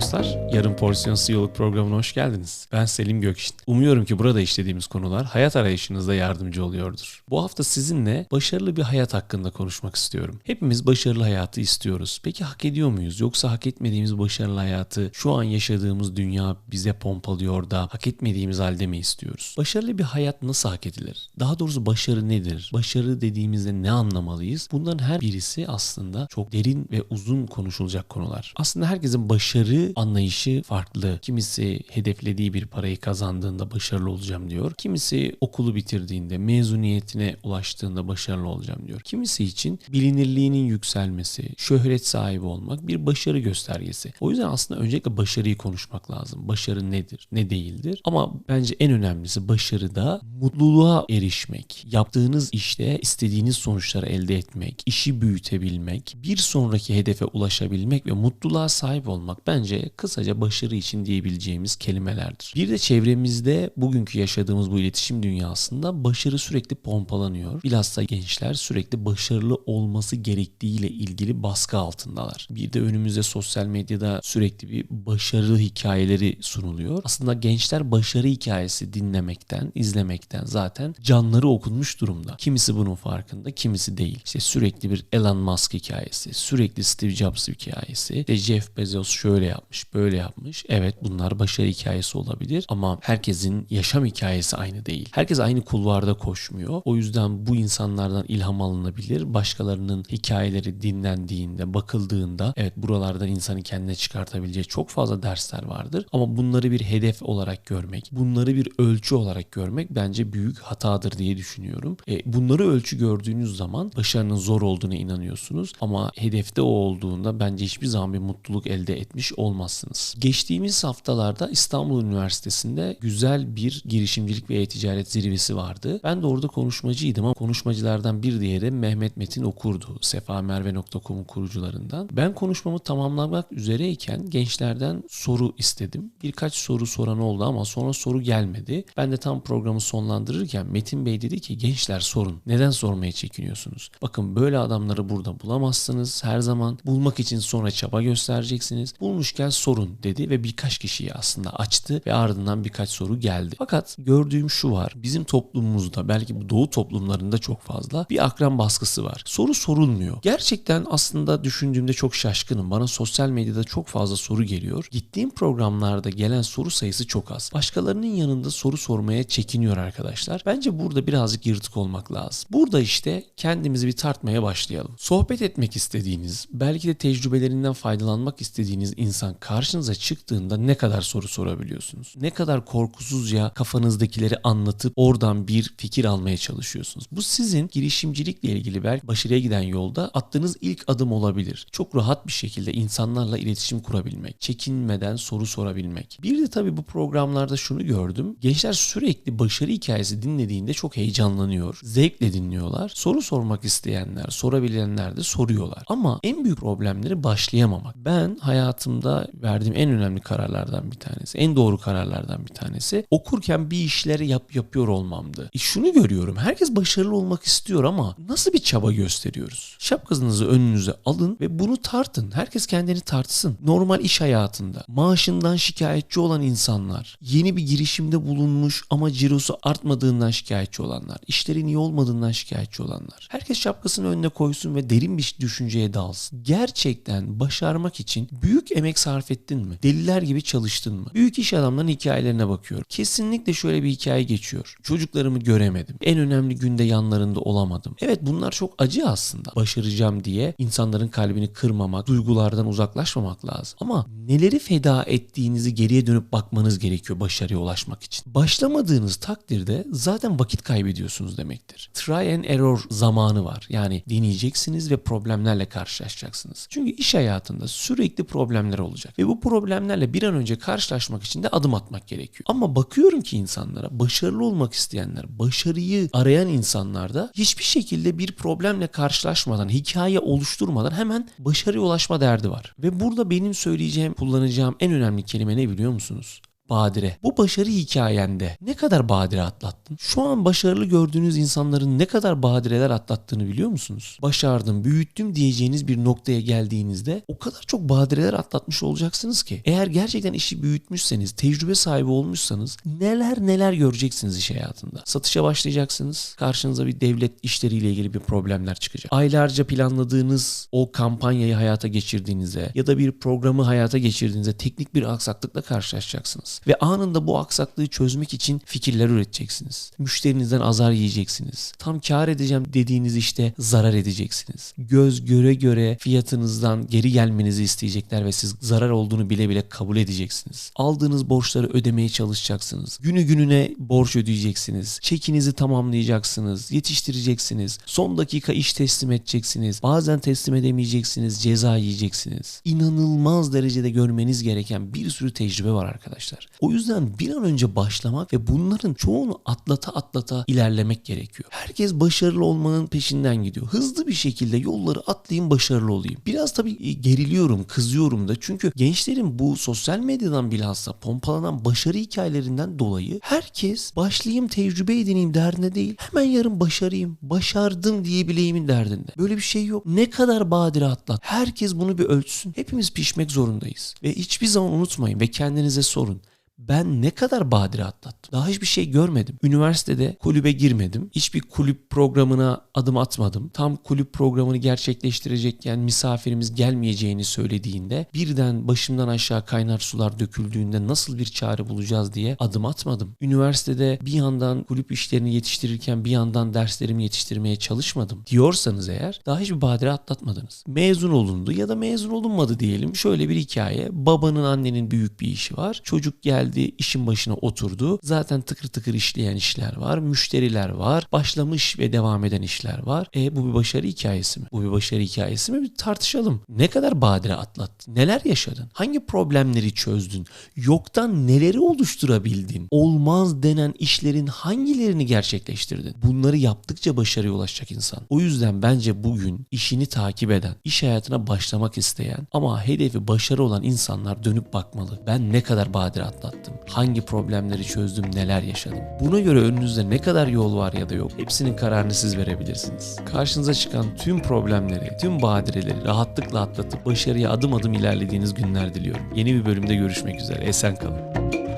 dostlar. Yarın Porsiyon CEO'luk programına hoş geldiniz. Ben Selim Gökşin. Umuyorum ki burada işlediğimiz konular hayat arayışınızda yardımcı oluyordur. Bu hafta sizinle başarılı bir hayat hakkında konuşmak istiyorum. Hepimiz başarılı hayatı istiyoruz. Peki hak ediyor muyuz? Yoksa hak etmediğimiz başarılı hayatı şu an yaşadığımız dünya bize pompalıyor da hak etmediğimiz halde mi istiyoruz? Başarılı bir hayat nasıl hak edilir? Daha doğrusu başarı nedir? Başarı dediğimizde ne anlamalıyız? Bunların her birisi aslında çok derin ve uzun konuşulacak konular. Aslında herkesin başarı anlayışı farklı. Kimisi hedeflediği bir parayı kazandığında başarılı olacağım diyor. Kimisi okulu bitirdiğinde, mezuniyetine ulaştığında başarılı olacağım diyor. Kimisi için bilinirliğinin yükselmesi, şöhret sahibi olmak bir başarı göstergesi. O yüzden aslında öncelikle başarıyı konuşmak lazım. Başarı nedir, ne değildir? Ama bence en önemlisi başarıda mutluluğa erişmek, yaptığınız işte istediğiniz sonuçları elde etmek, işi büyütebilmek, bir sonraki hedefe ulaşabilmek ve mutluluğa sahip olmak bence kısaca başarı için diyebileceğimiz kelimelerdir. Bir de çevremizde bugünkü yaşadığımız bu iletişim dünyasında başarı sürekli pompalanıyor. Bilhassa gençler sürekli başarılı olması gerektiğiyle ilgili baskı altındalar. Bir de önümüzde sosyal medyada sürekli bir başarı hikayeleri sunuluyor. Aslında gençler başarı hikayesi dinlemekten, izlemekten zaten canları okunmuş durumda. Kimisi bunun farkında, kimisi değil. İşte sürekli bir Elon Musk hikayesi, sürekli Steve Jobs hikayesi, işte Jeff Bezos şöyle yapmış, böyle yapmış. Evet bunlar başarı hikayesi olabilir ama herkesin yaşam hikayesi aynı değil. Herkes aynı kulvarda koşmuyor. O yüzden bu insanlardan ilham alınabilir. Başkalarının hikayeleri dinlendiğinde, bakıldığında evet buralardan insanı kendine çıkartabileceği çok fazla dersler vardır. Ama bunları bir hedef olarak görmek, bunları bir ölçü olarak görmek bence büyük hatadır diye düşünüyorum. E, bunları ölçü gördüğünüz zaman başarının zor olduğuna inanıyorsunuz ama hedefte o olduğunda bence hiçbir zaman bir mutluluk elde etmiş olmazsınız. Geçtiğimiz haftalarda İstanbul Üniversitesi'nde güzel bir girişimcilik ve e-ticaret zirvesi vardı. Ben de orada konuşmacıydım ama konuşmacılardan bir diğeri Mehmet Metin Okurdu. sefamerve.com'un kurucularından. Ben konuşmamı tamamlamak üzereyken gençlerden soru istedim. Birkaç soru soran oldu ama sonra soru gelmedi. Ben de tam programı sonlandırırken Metin Bey dedi ki gençler sorun. Neden sormaya çekiniyorsunuz? Bakın böyle adamları burada bulamazsınız her zaman. Bulmak için sonra çaba göstereceksiniz. Bulmuşken sorun dedi ve birkaç kişiyi aslında açtı ve ardından birkaç soru geldi. Fakat gördüğüm şu var. Bizim toplumumuzda belki bu doğu toplumlarında çok fazla bir akran baskısı var. Soru sorulmuyor. Gerçekten aslında düşündüğümde çok şaşkınım. Bana sosyal medyada çok fazla soru geliyor. Gittiğim programlarda gelen soru sayısı çok az. Başkalarının yanında soru sormaya çekiniyor arkadaşlar. Bence burada birazcık yırtık olmak lazım. Burada işte kendimizi bir tartmaya başlayalım. Sohbet etmek istediğiniz, belki de tecrübelerinden faydalanmak istediğiniz insan karşınıza çıktığında ne kadar soru sorabiliyorsunuz? Ne kadar korkusuzca kafanızdakileri anlatıp oradan bir fikir almaya çalışıyorsunuz? Bu sizin girişimcilikle ilgili belki başarıya giden yolda attığınız ilk adım olabilir. Çok rahat bir şekilde insanlarla iletişim kurabilmek, çekinmeden soru sorabilmek. Bir de tabii bu programlarda şunu gördüm. Gençler sürekli başarı hikayesi dinlediğinde çok heyecanlanıyor. Zevkle dinliyorlar. Soru sormak isteyenler, sorabilenler de soruyorlar. Ama en büyük problemleri başlayamamak. Ben hayatımda verdiğim en önemli kararlardan bir tanesi, en doğru kararlardan bir tanesi okurken bir işleri yap yapıyor olmamdı. E şunu görüyorum. Herkes başarılı olmak istiyor ama nasıl bir çaba gösteriyoruz? Şapkasınızı önünüze alın ve bunu tartın. Herkes kendini tartsın. Normal iş hayatında maaşından şikayetçi olan insanlar, yeni bir girişimde bulunmuş ama cirosu artmadığından şikayetçi olanlar, işlerin iyi olmadığından şikayetçi olanlar. Herkes şapkasını önüne koysun ve derin bir düşünceye dalsın. Gerçekten başarmak için büyük emek sarf ettin mi? Deliler gibi çalıştın mı? Büyük iş adamlarının hikayelerine bakıyorum. Kesinlikle şöyle bir hikaye geçiyor. Çocuklarımı göremedim. En önemli günde yanlarında olamadım. Evet bunlar çok acı aslında. Başaracağım diye insanların kalbini kırmamak, duygulardan uzaklaşmamak lazım. Ama neleri feda ettiğinizi geriye dönüp bakmanız gerekiyor başarıya ulaşmak için. Başlamadığınız takdirde zaten vakit kaybediyorsunuz demektir. Try and error zamanı var. Yani deneyeceksiniz ve problemlerle karşılaşacaksınız. Çünkü iş hayatında sürekli problemler olacak. Ve bu problemlerle bir an önce karşılaşmak için de adım atmak gerekiyor. Ama bakıyorum ki insanlara başarılı olmak isteyenler, başarıyı arayan insanlar da hiçbir şekilde bir problemle karşılaşmadan, hikaye oluşturmadan hemen başarıya ulaşma derdi var. Ve burada benim söyleyeceğim, kullanacağım en önemli kelime ne biliyor musunuz? Badire. Bu başarı hikayende ne kadar badire atlattın? Şu an başarılı gördüğünüz insanların ne kadar badireler atlattığını biliyor musunuz? Başardım, büyüttüm diyeceğiniz bir noktaya geldiğinizde o kadar çok badireler atlatmış olacaksınız ki. Eğer gerçekten işi büyütmüşseniz, tecrübe sahibi olmuşsanız neler neler göreceksiniz iş hayatında. Satışa başlayacaksınız. Karşınıza bir devlet işleriyle ilgili bir problemler çıkacak. Aylarca planladığınız o kampanyayı hayata geçirdiğinizde ya da bir programı hayata geçirdiğinizde teknik bir aksaklıkla karşılaşacaksınız. Ve anında bu aksaklığı çözmek için fikirler üreteceksiniz. Müşterinizden azar yiyeceksiniz. Tam kar edeceğim dediğiniz işte zarar edeceksiniz. Göz göre göre fiyatınızdan geri gelmenizi isteyecekler ve siz zarar olduğunu bile bile kabul edeceksiniz. Aldığınız borçları ödemeye çalışacaksınız. Günü gününe borç ödeyeceksiniz. Çekinizi tamamlayacaksınız. Yetiştireceksiniz. Son dakika iş teslim edeceksiniz. Bazen teslim edemeyeceksiniz. Ceza yiyeceksiniz. İnanılmaz derecede görmeniz gereken bir sürü tecrübe var arkadaşlar. O yüzden bir an önce başlamak ve bunların çoğunu atlata atlata ilerlemek gerekiyor. Herkes başarılı olmanın peşinden gidiyor. Hızlı bir şekilde yolları atlayayım başarılı olayım. Biraz tabii e, geriliyorum, kızıyorum da. Çünkü gençlerin bu sosyal medyadan bilhassa pompalanan başarı hikayelerinden dolayı herkes başlayayım tecrübe edineyim derdinde değil. Hemen yarın başarayım, başardım diyebileyim derdinde. Böyle bir şey yok. Ne kadar badire atlat. Herkes bunu bir ölçsün. Hepimiz pişmek zorundayız. Ve hiçbir zaman unutmayın ve kendinize sorun. Ben ne kadar badire atlattım. Daha hiçbir şey görmedim. Üniversitede kulübe girmedim. Hiçbir kulüp programına adım atmadım. Tam kulüp programını gerçekleştirecekken misafirimiz gelmeyeceğini söylediğinde birden başımdan aşağı kaynar sular döküldüğünde nasıl bir çare bulacağız diye adım atmadım. Üniversitede bir yandan kulüp işlerini yetiştirirken bir yandan derslerimi yetiştirmeye çalışmadım diyorsanız eğer daha hiçbir badire atlatmadınız. Mezun olundu ya da mezun olunmadı diyelim. Şöyle bir hikaye. Babanın annenin büyük bir işi var. Çocuk geldi işin başına oturdu. Zaten tıkır tıkır işleyen işler var. Müşteriler var. Başlamış ve devam eden işler var. E bu bir başarı hikayesi mi? Bu bir başarı hikayesi mi? Bir tartışalım. Ne kadar badire atlattın? Neler yaşadın? Hangi problemleri çözdün? Yoktan neleri oluşturabildin? Olmaz denen işlerin hangilerini gerçekleştirdin? Bunları yaptıkça başarıya ulaşacak insan. O yüzden bence bugün işini takip eden, iş hayatına başlamak isteyen ama hedefi başarı olan insanlar dönüp bakmalı. Ben ne kadar badire atlattım? Hangi problemleri çözdüm? Neler yaşadım? Buna göre önünüzde ne kadar yol var ya da yok hepsinin kararını siz verebilirsiniz. Karşınıza çıkan tüm problemleri, tüm badireleri rahatlıkla atlatıp başarıya adım adım ilerlediğiniz günler diliyorum. Yeni bir bölümde görüşmek üzere. Esen kalın.